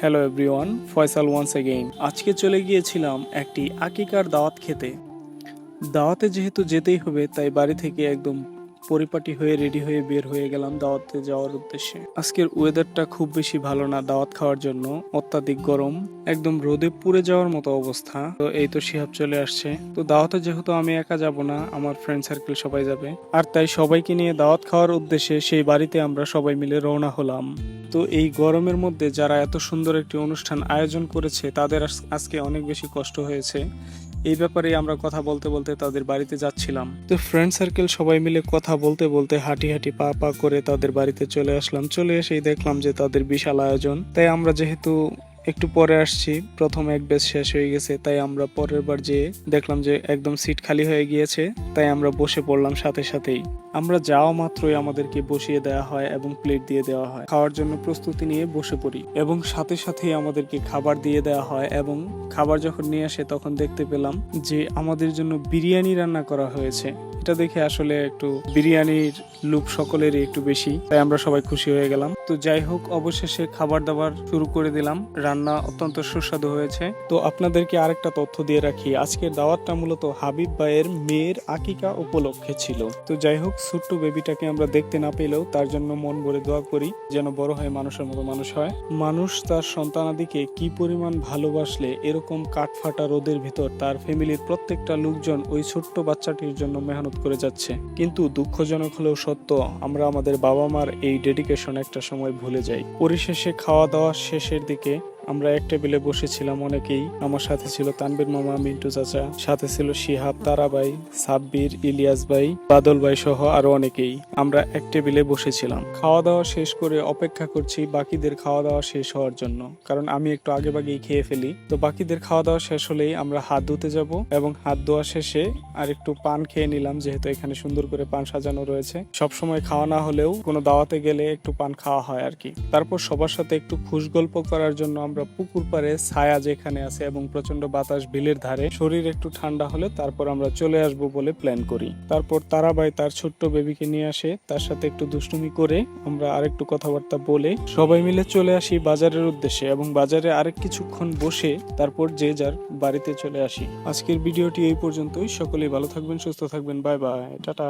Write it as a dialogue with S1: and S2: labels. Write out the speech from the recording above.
S1: Hello everyone Faisal once again আজকে চলে গিয়েছিলাম একটি আকিকার দাওয়াত খেতে। দাওয়াতে যেহেতু যেতেই হবে, তাই বাড়ি থেকে একদম পরিপাটি হয়ে রেডি হয়ে বের হয়ে গেলাম দাওয়াতে যাওয়ার উদ্দেশ্যে। আজকের ওয়েদারটা খুব বেশি ভালো না দাওয়াত খাওয়ার জন্য, অত্যাধিক গরম, একদম রোদে পুড়ে যাওয়ার মতো অবস্থা। তো এই তো শিহাব চলে আসছে। তো দাওয়াতে যেহেতু আমি একা যাব না, আমার ফ্রেন্ড সার্কেল সবাই যাবে। আর তাই সবাইকে নিয়ে দাওয়াত খাওয়ার উদ্দেশ্যে সেই বাড়িতে আমরা সবাই মিলে রওনা হলাম। তো এই গরমের মধ্যে যারা এত সুন্দর একটি অনুষ্ঠান আয়োজন করেছে, তাদের আজকে অনেক বেশি কষ্ট হয়েছে। এই ব্যাপারে আমরা কথা বলতে বলতে তাদের বাড়িতে যাচ্ছিলাম। তো ফ্রেন্ড সার্কেল সবাই মিলে কথা বলতে বলতে হাঁটি হাঁটি পা পা করে তাদের বাড়িতে চলে আসলাম। চলে এসেই দেখলাম যে তাদের বিশাল আয়োজন। তাই আমরা যেহেতু একটু পরে আসছি। প্রথম এক বেশ শেষ হয়ে গেছে, তাই আমরা পরের বার যেয়ে দেখলাম যে একদম সিট খালি হয়ে গিয়েছে, তাই আমরা বসে পড়লাম সাথে সাথেই। আমরা যাওয়া মাত্রই আমাদেরকে বসিয়ে দেওয়া হয় এবং প্লেট দিয়ে দেওয়া হয়। খাওয়ার জন্য প্রস্তুতি নিয়ে বসে পড়ি এবং সাথে সাথেই আমাদেরকে খাবার দিয়ে দেওয়া হয় এবং খাবার যখন নিয়ে আসে তখন দেখতে পেলাম যে আমাদের জন্য বিরিয়ানি রান্না করা হয়েছে। এটা দেখে আসলে একটু বিরিয়ানির লুপ সকলেরই একটু বেশি, তাই আমরা সবাই খুশি হয়ে গেলাম। তো যাই হোক, অবশেষে খাবার দাবার শুরু করে দিলাম। রান্না অত্যন্ত সুস্বাদু হয়েছে। তো আপনাদেরকে আরেকটা তথ্য দিয়ে রাখি। আজকের দাওয়াতটা মূলত হাবিব ভাইয়ের মেয়ের আকিকা উপলক্ষে ছিল। তো যাই হোক, ছোট্ট বেবিটাকে আমরা দেখতে না পেলেও তার জন্য মন ভরে দোয়া করি, যেন বড় হয়ে মানুষের মতো মানুষ হয়। মানুষ তার সন্তানাদিকে কি পরিমাণ ভালোবাসলে, এরকম কাঠফাটা রোদের ভিতর তার ফ্যামিলির প্রত্যেকটা লোকজন ওই ছোট্ট বাচ্চাটির জন্য মেহনত করে যাচ্ছে। কিন্তু দুঃখজনক হলেও সত্য, আমরা আমাদের বাবা মার এই ডেডিকেশন একটা সময় ভুলে যাই। পরিশেষে খাওয়া দাওয়া শেষের দিকে আমরা এক টেবিলে বসেছিলাম, অনেকেই আমার সাথে ছিল তানবীর মামা, মিন্টু চাচা, সাথে ছিল শিহাব তারাবাই সাব্বির, ইলিয়াস ভাই, বাদল ভাই সহ আরও অনেকেই। আমরা এক টেবিলে বসেছিলাম। খাওয়া দাওয়া শেষ করে অপেক্ষা করছি বাকিদের খাওয়া দাওয়া শেষ হওয়ার জন্য। কারণ আমি একটু আগে বাগেই খেয়ে ফেলি। তো বাকিদের খাওয়া দাওয়া শেষ হলেই আমরা হাত ধুতে যাব এবং হাত ধোয়া শেষে আর একটু পান খেয়ে নিলাম, যেহেতু এখানে সুন্দর করে পান সাজানো রয়েছে। সব সময় খাওয়া না হলেও কোনো দাওয়াতে গেলে একটু পান খাওয়া হয় আর কি। তারপর সবার সাথে একটু খুশ গল্প করার জন্য আমরা পুকুর পাড়ে ছায়া যেখানে আছে এবং প্রচণ্ড বাতাস বিলের ধারে, শরীর একটু ঠান্ডা হলে তারপর আমরা চলে আসব বলে প্ল্যান করি। তারপর তারাবাই তার ছোট্ট বেবিকে নিয়ে আসে, তার সাথে একটু দুষ্টুমি করে আমরা আরেকটু কথাবার্তা বলে সবাই মিলে চলে আসি বাজারের উদ্দেশ্যে এবং বাজারে আরেক কিছুক্ষণ বসে তারপর যে যার বাড়িতে চলে আসি। আজকের ভিডিওটি এই পর্যন্তই। সকলেই ভালো থাকবেন, সুস্থ থাকবেন। Bye bye. টাটা।